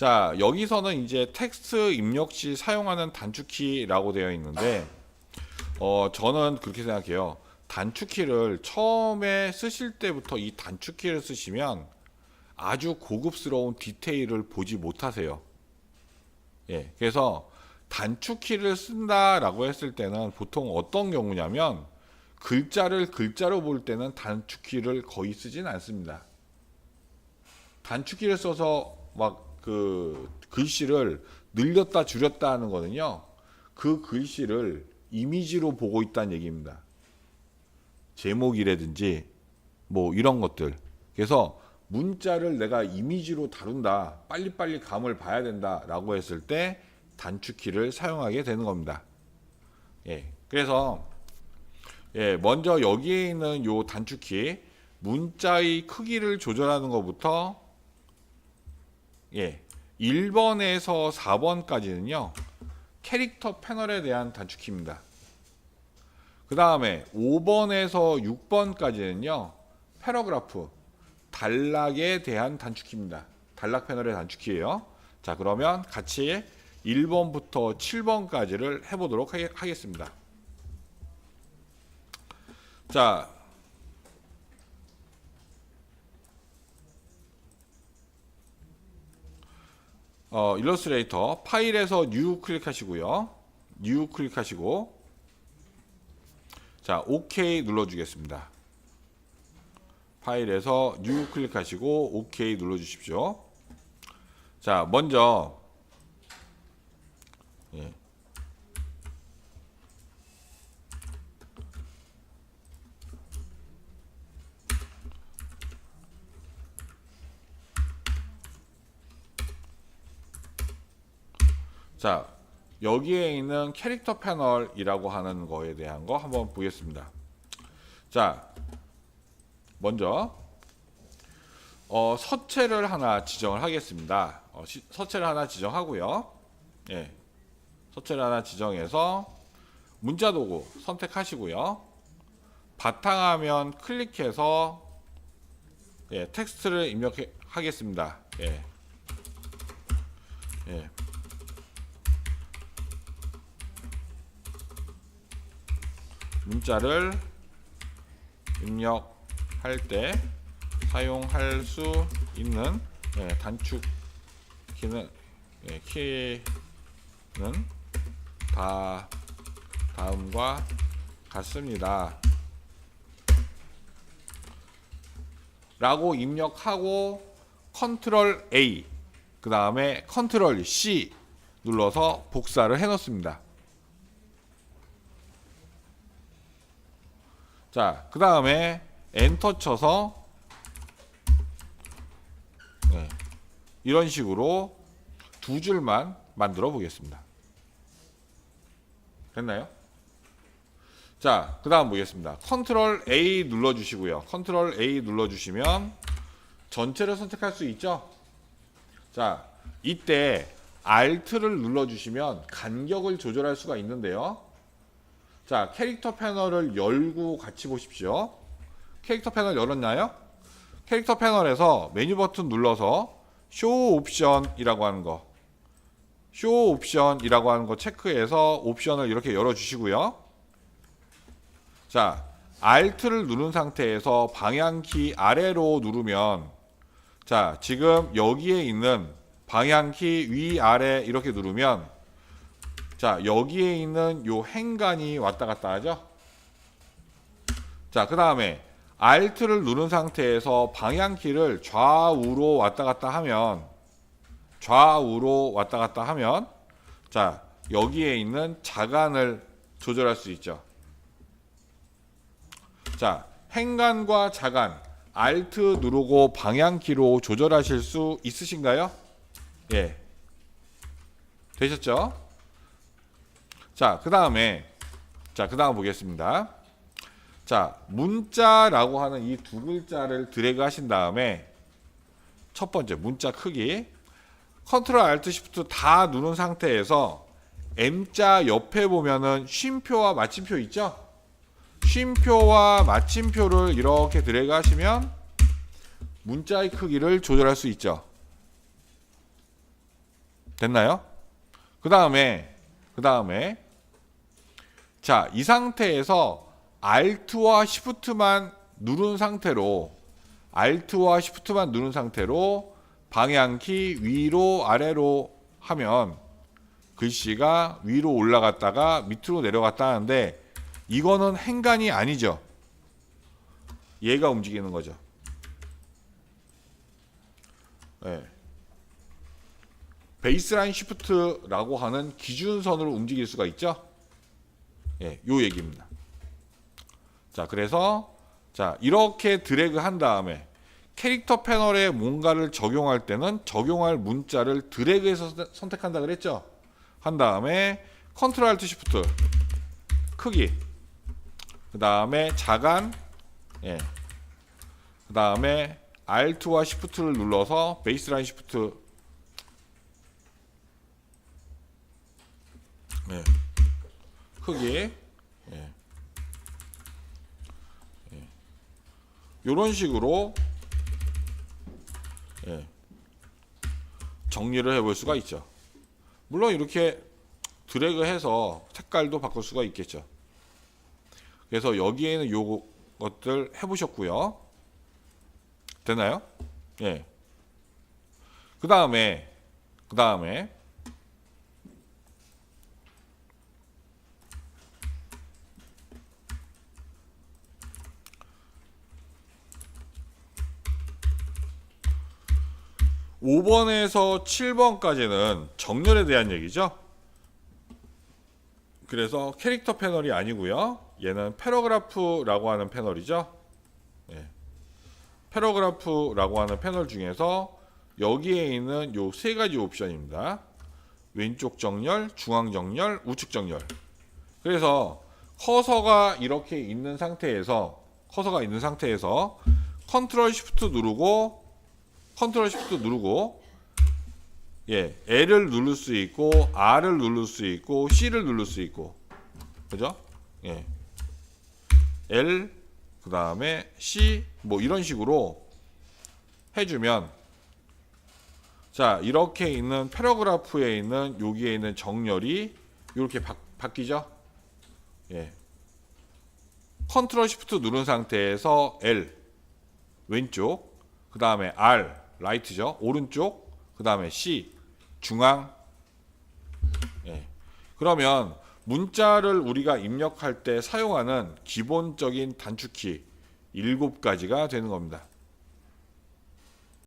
자, 여기서는 이제 텍스트 입력 시 사용하는 단축키라고 되어 있는데, 어, 저는 그렇게 생각해요. 단축키를 처음에 쓰실 때부터 이 단축키를 쓰시면 아주 고급스러운 디테일을 보지 못하세요. 예, 그래서 단축키를 쓴다라고 했을 때는 보통 어떤 경우냐면 글자를 글자로 볼 때는 단축키를 거의 쓰진 않습니다. 단축키를 써서 막 그 글씨를 늘렸다 줄였다 하는 거는요. 그 글씨를 이미지로 보고 있다는 얘기입니다. 제목이라든지 뭐 이런 것들. 그래서 문자를 내가 이미지로 다룬다. 빨리빨리 감을 봐야 된다라고 했을 때 단축키를 사용하게 되는 겁니다. 예. 그래서 예, 먼저 여기에 있는 요 단축키 문자의 크기를 조절하는 것부터 예, 1번에서 4번까지는요. 캐릭터 패널에 대한 단축키입니다. 그 다음에 5번에서 6번까지는요. 패러그래프, 단락에 대한 단축키입니다. 단락 패널의 단축키예요. 자, 그러면 같이 1번부터 7번까지를 해보도록 하겠- 하겠습니다. 자, 어, 일러스트레이터 파일에서 뉴 클릭하시고요. 뉴 클릭하시고 자, OK 눌러 주겠습니다. 파일에서 뉴 클릭하시고 OK 눌러 주십시오. 자, 먼저 자, 여기에 있는 캐릭터 패널이라고 하는 거에 대한 거 한번 보겠습니다. 자, 먼저 어, 서체를 하나 지정을 하겠습니다. 어, 시- 서체를 하나 지정하고요. 예, 서체를 하나 지정해서 문자 도구 선택하시고요. 바탕화면 클릭해서 예, 텍스트를 입력하겠습니다. 예. 예. 문자를 입력할 때 사용할 수 있는 예, 단축 키는 예, 키는 다 다음과 같습니다. 라고 입력하고 컨트롤 A 그 다음에 컨트롤 C 눌러서 복사를 해 놓습니다. 자, 그 다음에 엔터 쳐서 네, 이런 식으로 두 줄만 만들어 보겠습니다. 됐나요? 자, 그 다음 보겠습니다. 컨트롤 A 눌러 주시고요. 컨트롤 A 눌러 주시면 전체를 선택할 수 있죠? 자, 이때 Alt를 눌러 주시면 간격을 조절할 수가 있는데요. 자, 캐릭터 패널을 열고 같이 보십시오. 캐릭터 패널 열었나요? 캐릭터 패널에서 메뉴 버튼 눌러서 쇼 옵션이라고 하는 거. 쇼 옵션이라고 하는 거 체크해서 옵션을 이렇게 열어 주시고요. 자, Alt를 누른 상태에서 방향키 아래로 누르면 자, 지금 여기에 있는 방향키 위 아래 이렇게 누르면 자, 여기에 있는 요 행간이 왔다 갔다 하죠. 자, 그 다음에 Alt를 누른 상태에서 방향키를 좌우로 왔다 갔다 하면 좌우로 왔다 갔다 하면 자, 여기에 있는 자간을 조절할 수 있죠. 자, 행간과 자간 Alt 누르고 방향키로 조절하실 수 있으신가요? 예. 되셨죠? 자, 그 다음에, 자, 그 다음 보겠습니다. 자, 문자라고 하는 이 두 글자를 드래그 하신 다음에, 첫 번째, 문자 크기. 컨트롤 알트 시프트 다 누른 상태에서 M자 옆에 보면은 쉼표와 마침표 있죠? 쉼표와 마침표를 이렇게 드래그 하시면 문자의 크기를 조절할 수 있죠. 됐나요? 그 다음에 그 다음에 자 이 상태에서 Alt와 Shift만 누른 상태로 Alt와 Shift만 누른 상태로 방향키 위로 아래로 하면 글씨가 위로 올라갔다가 밑으로 내려갔다 하는데 이거는 행간이 아니죠. 얘가 움직이는 거죠. 네. 베이스라인 시프트라고 하는 기준선으로 움직일 수가 있죠. 예, 요 얘기입니다. 자, 그래서 자, 이렇게 드래그 한 다음에 캐릭터 패널에 뭔가를 적용할 때는 적용할 문자를 드래그해서 선- 선택한다 그랬죠. 한 다음에 컨트롤 알트 시프트 크기 그 다음에 자간 예. 그 다음에 Alt와 Shift를 눌러서 베이스라인 시프트 예. 크기 예. 예. 요런 식으로 예. 정리를 해볼 수가 있죠. 물론 이렇게 드래그해서 색깔도 바꿀 수가 있겠죠. 그래서 여기에는 요 것들 해보셨고요. 되나요? 예. 그 다음에 그 다음에 오번에서 7번까지는 정렬에 대한 얘기죠. 그래서 캐릭터 패널이 아니고요. 얘는 패러그래프라고 하는 패널이죠. 예. 패러그래프라고 하는 패널 중에서 여기에 있는 요 세 가지 옵션입니다. 왼쪽 정렬, 중앙 정렬, 우측 정렬. 그래서 커서가 이렇게 있는 상태에서 커서가 있는 상태에서 컨트롤 시프트 누르고 컨트롤 시프트 누르고 예, L을 누를 수 있고 R을 누를 수 있고 C를 누를 수 있고 그죠? 예. L 그 다음에 C 뭐 이런 식으로 해 주면 자, 이렇게 있는 패러그래프에 있는 여기에 있는 정렬이 이렇게 바, 바뀌죠? 예. 컨트롤 시프트 누른 상태에서 L 왼쪽 그 다음에 R 라이트죠. 오른쪽 그 다음에 C 중앙 예. 그러면 문자를 우리가 입력할 때 사용하는 기본적인 단축키 일곱 가지가 되는 겁니다.